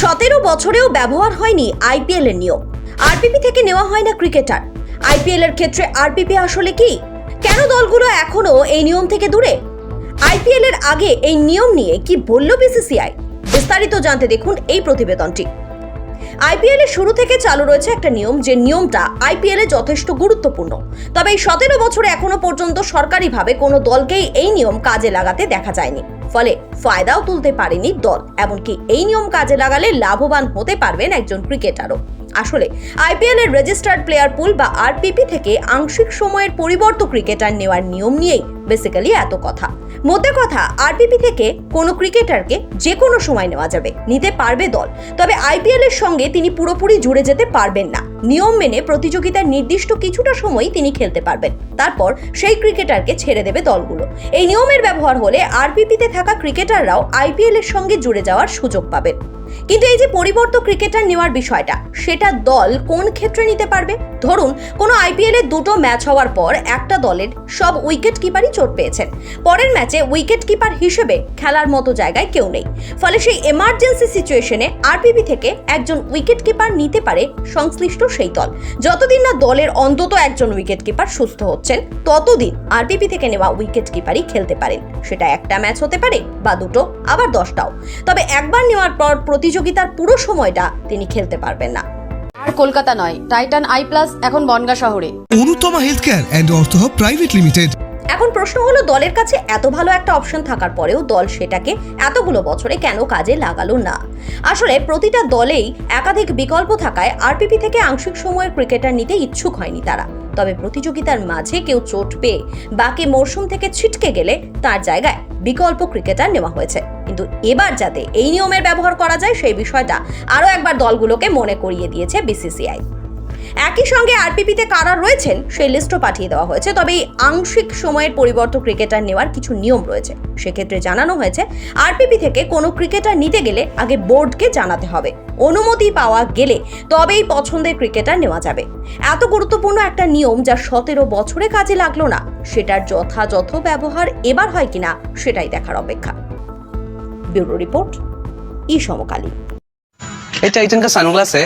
সতেরো বছরেও ব্যবহার হয়নি আইপিএল এর নিয়ম। আরপিপি থেকে নেওয়া হয় না ক্রিকেটার। আইপিএল এর ক্ষেত্রে আরপিপি আসলে কি? কেন দলগুলো এখনও এই নিয়ম থেকে দূরে? আইপিএল এর আগে এই নিয়ম নিয়ে কি বলল বিসিসিআই? বিস্তারিত জানতে দেখুন এই প্রতিবেদনটি। আইপিএল এর শুরু থেকে চালু রয়েছে একটা নিয়ম, যে নিয়মটা আইপিএল এ যথেষ্ট গুরুত্বপূর্ণ। তবে এই সতেরো বছরে এখনও পর্যন্ত সরকারিভাবে কোনো দলকেই এই নিয়ম কাজে লাগাতে দেখা যায়নি। ফলে ফায়দাও তুলতে পারেনি দল। এমনকি এই নিয়ম কাজে লাগালে লাভবান হতে পারবেন একজন ক্রিকেটারও। আসলে আইপিএল এর রেজিস্টার্ড প্লেয়ার পুল বা আরপিপি থেকে আংশিক সময়ের পরিবর্ত ক্রিকেটার নেওয়ার নিয়ম নিয়েই বেসিক্যালি এত কথা। মধ্যে কথা আরপিপি থেকে কোনো ক্রিকেটারকে যে কোনো সময় নেওয়া যাবে, নিতে পারবে দল। তবে আইপিএল এর সঙ্গে তিনি পুরোপুরি জুড়ে যেতে পারবেন না। নিয়ম মেনে প্রতিযোগিতার নির্দিষ্ট কিছুটা সময় তিনি খেলতে পারবেন। তারপর সেই ক্রিকেটারকে ছেড়ে দেবে দলগুলো। এই নিয়মের ব্যবহার হলে আরপিপিতে থাকা ক্রিকেটাররাও আইপিএল এর সঙ্গে জুড়ে যাওয়ার সুযোগ পাবেন। কিন্তু এই যে পরিবর্ত ক্রিকেটার নেওয়ার বিষয়টা, সেটা দল কোন ক্ষেত্রে নিতে পারবে? ধরুন, কোনো আইপিএল এর দুটো ম্যাচ হওয়ার পর একটা দলের সব উইকেট কিপারই চোট পেয়েছেন। পরের ম্যাচে উইকেট কিপার হিসেবে খেলার মতো জায়গায় কেউ নেই। ফলে সেই এমার্জেন্সি সিচুয়েশনে আরপিবি থেকে একজন উইকেট কিপার নিতে পারে সংশ্লিষ্ট সেই দল। যতদিন না দলের অন্তত একজন উইকেট কিপার সুস্থ হচ্ছেন ততদিন আরপিবি থেকে নেওয়া উইকেট কিপারই খেলতে পারেন। সেটা একটা ম্যাচ হতে পারে বা দুটো আবার দশটাও। তবে একবার নেওয়ার পর প্রতিযোগিতার পুরো সময়টা তিনি খেলতে পারবেন না। আর কলকাতা নয় টাইটান আই প্লাস এখন বনগা শহরে। Anutama health care and Artha private limited. এখন প্রশ্ন হলো, দলের কাছে এত ভালো একটা অপশন থাকার পরেও দল সেটাকে এতগুলো বছরে কেন কাজে লাগালো না? আসলে প্রতিটা দলেই একাধিক বিকল্প থাকায় আরপিপি থেকে আংশিক সময়ের ক্রিকেটার নিতে ইচ্ছুক হয়নি তারা। তবে প্রতিযোগিতার মাঝে কেউ চোট পেয়ে বাকি মরশুম থেকে ছিটকে গেলে তার জায়গায় বিকল্প ক্রিকেটার নেওয়া হয়েছে। কিন্তু এবার যাতে এই নিয়মের ব্যবহার করা যায়, সেই বিষয়টা আরও একবার দলগুলোকে মনে করিয়ে দিয়েছে বিসিসিআই। একই সঙ্গে আরপিপিতে কারা রয়েছেন সেই লিস্টও পাঠিয়ে দেওয়া হয়েছে তবে এই আংশিক সময়ের পরিবর্তন ক্রিকেটার নেওয়ার কিছু নিয়ম রয়েছে সেক্ষেত্রে জানানো হয়েছে আরপিপি থেকে কোনো ক্রিকেটার নিতে গেলে আগে বোর্ডকে জানাতে হবে অনুমতি পাওয়া গেলে তবেই পছন্দের ক্রিকেটার নেওয়া যাবে এত গুরুত্বপূর্ণ একটা নিয়ম যা সতেরো বছরে কাজে লাগলো না সেটার যথাযথ ব্যবহার এবার হয় কিনা সেটাই দেখার অপেক্ষা ব্যুরো রিপোর্ট ই সমকালী ये टाइटन का सनग्लास है